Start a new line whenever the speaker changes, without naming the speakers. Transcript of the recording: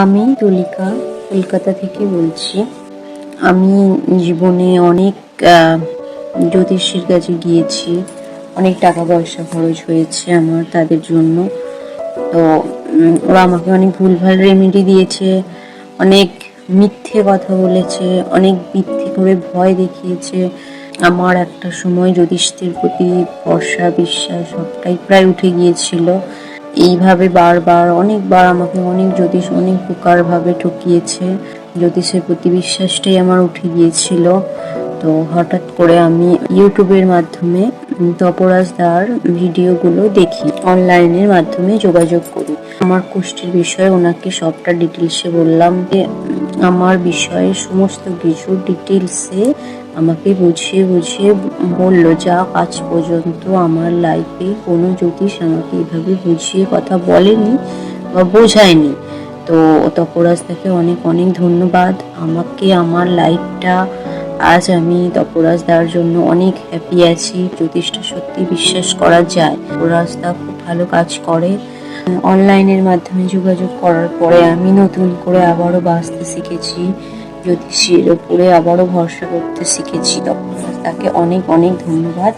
আমি তুলিকা কলকাতা থেকে বলছি। আমি জীবনে অনেক জ্যোতিষীর কাছে গিয়েছি। অনেক টাকা পয়সা খরচ হয়েছে আমার তাদের জন্য। তো ওরা আমাকে অনেক ভুলভাল রেমেডি দিয়েছে, অনেক মিথ্যে কথা বলেছে, অনেক মিথ্যে করে ভয় দেখিয়েছে। আমার একটা সময় জ্যোতিষদের প্রতি ভরসা, বিশ্বাস সবটাই প্রায় উঠে গিয়েছিল। এইভাবে বারবার, অনেকবার আমাকে অনেক জ্যোতিষ অনেক প্রকারভাবে ঠকিয়েছে। জ্যোতিষের প্রতি বিশ্বাসটাই আমার উঠে গিয়েছিল। তো হঠাৎ করে আমি ইউটিউবের মাধ্যমে তপরাজ দার ভিডিওগুলো দেখি, অনলাইনের মাধ্যমে যোগাযোগ করি। আমার কোষ্ঠীর বিষয়ে ওনাকে সবটা ডিটেলসে বললাম যে, আমার বিষয়ে সমস্ত কিছু ডিটেলসে আমাকে বুঝিয়ে বুঝিয়ে বলল, যা আজ পর্যন্ত আমার লাইফে কোনো জ্যোতিষ আমাকে এভাবে বুঝিয়ে কথা বলেনি বা বোঝায়নি। তো তপরাজ তাকে অনেক অনেক ধন্যবাদ। আমাকে, আমার লাইফটা আজ আমি তপরাজ দার জন্য অনেক হ্যাপি আছি, জ্যোতিষটা সত্যি বিশ্বাস করা যায়। তপরাজ খুব ভালো কাজ করে। অনলাইনের মাধ্যমে যোগাযোগ করার পরে আমি নতুন করে আবারও বাঁচতে শিখেছি। জ্যোতিষীর ওপরে আবারও ভরসা করতে শিখেছি তখন তাকে অনেক অনেক ধন্যবাদ।